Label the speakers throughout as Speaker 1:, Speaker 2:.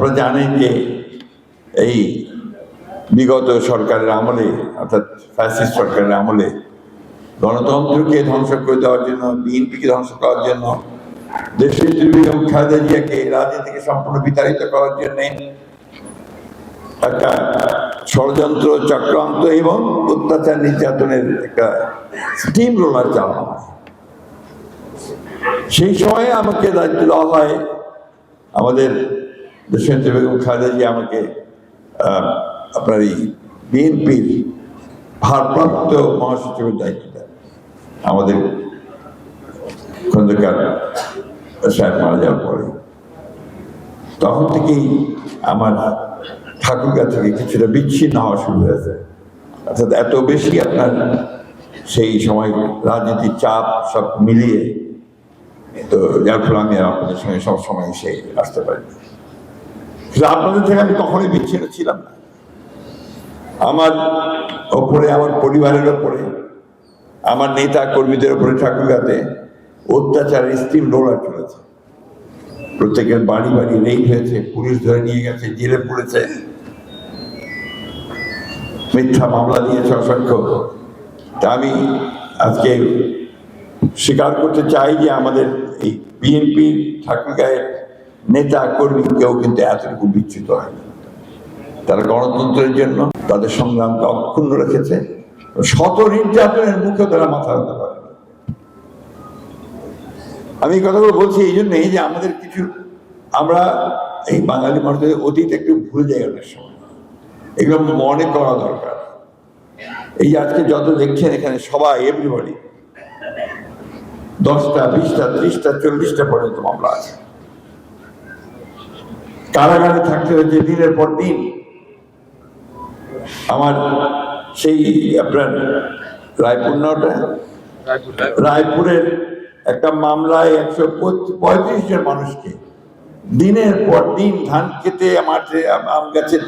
Speaker 1: আপনারা জানেন যে এই বিগত সরকারের আমলে, অর্থাৎ ফ্যাসিস্ট সরকারের আমলে গণতন্ত্রকে ধ্বংস করে দেওয়ার জন্য, বিএনপিকে ধ্বংস করার জন্য, দেশের বেগম খালেদা জিয়াকে রাজনীতি থেকে সম্পূর্ণ বিতাড়িত করার জন্য একটা ষড়যন্ত্র চক্রান্ত এবং অত্যাচার নির্যাতনের একটা স্টিম রোলার চালানো। সেই সময়ে আমাকে দায়িত্ব দেওয়া হয় আমাদের দেশের বেগম খালেদা জিয়া আমাকে আপনার এই বিএনপির ভারপ্রাপ্ত মহাসচিবের দায়িত্ব দেন আমাদের খন্দকার সাহেব মারা যাওয়ার পরে তখন থেকেই আমার ঠাকুরগা থেকে কিছুটা বিচ্ছিন্ন হওয়া শুরু হয়েছে অর্থাৎ এত বেশি আপনার সেই সময় রাজনীতির চাপ সব মিলিয়ে তো যার ফলে আমি আপনাদের সঙ্গে সবসময় এসে আসতে পারি আপনাদের থেকে আমি কখনোই বিচ্ছিন্ন ছিলাম না। আমার ওপরে, আমার পরিবারের ওপরে, আমার নেতা কর্মীদের ওপরে ঠাকুরগাতে অত্যাচারের স্টিম রোলার চলেছে। প্রত্যেকের বাড়ি বাড়ি রেড হয়েছে, পুলিশ ধরে নিয়ে গেছে, জেলে পড়েছে। মিথ্যা মামলা দিয়েছে অসংখ্য। তা আমি আজকে স্বীকার করতে চাই যে আমাদের এই বিএনপির ঠাকুরগাঁয়ের নেতা কর্মী কেউ কিন্তু এতটুকু বিচ্যুত হয় না। তারা গণতন্ত্রের জন্য তাদের সংগ্রামকে অক্ষুণ্ণ রেখেছে। শত নির্যাতনের মুখে তারা মাথা রাখতে পারে আমি এই কথাগুলো বলছি এই জন্যই যে আমাদের কিছু আমরা এই বাঙালি মানুষদের অতীত একটু ভুলে যাই অনেক সময়। এগুলো মনে করা দরকার। এই আজকে যত দেখছেন এখানে সবাই এভরিবডি দশটা, বিশটা, ত্রিশটা, চল্লিশটা পর্যন্ত মামলা আছে। কারাগারে থাকতে হয়েছে দিনের পর দিন। আমার সেই আপনার রায়পুর না ওটা রায়পুরের একটা মামলায় একশো পঁয়ত্রিশ জন মানুষকে দিনের পর দিন ধান খেতে মাঠে আম- গাছের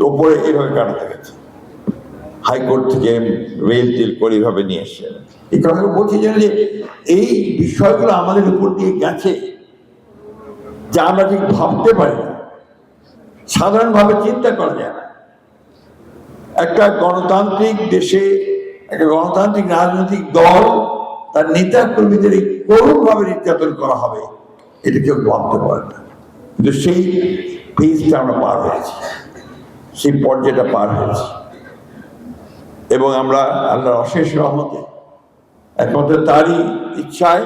Speaker 1: ওপরে এভাবে কাটাতে গেছে হাইকোর্ট থেকে রেল টেল করে এইভাবে নিয়ে এসছে। এই কথাগুলো বলছি যে এই বিষয়গুলো আমাদের উপর দিয়ে গেছে যা আমরা ঠিক ভাবতে পারি না সাধারণভাবে চিন্তা করা যায় না। একটা গণতান্ত্রিক দেশে, একটা গণতান্ত্রিক রাজনৈতিক দল, তার নেতা কর্মীদের এই করুণভাবে নির্যাতন করা হবে, এটা কেউ ভাবতে পারে না। কিন্তু সেই ফেজটা আমরা পার হয়েছি, সেই পর্যায়টা পার হয়েছি। এবং আমরা আল্লাহর অশেষ রহমতে, একমাত্র তারই ইচ্ছায়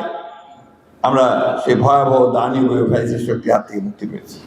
Speaker 1: আমরা সেই ভয়াবহ দানি হয়ে ভাইসের শক্তি হাত থেকে মুক্তি পেয়েছি।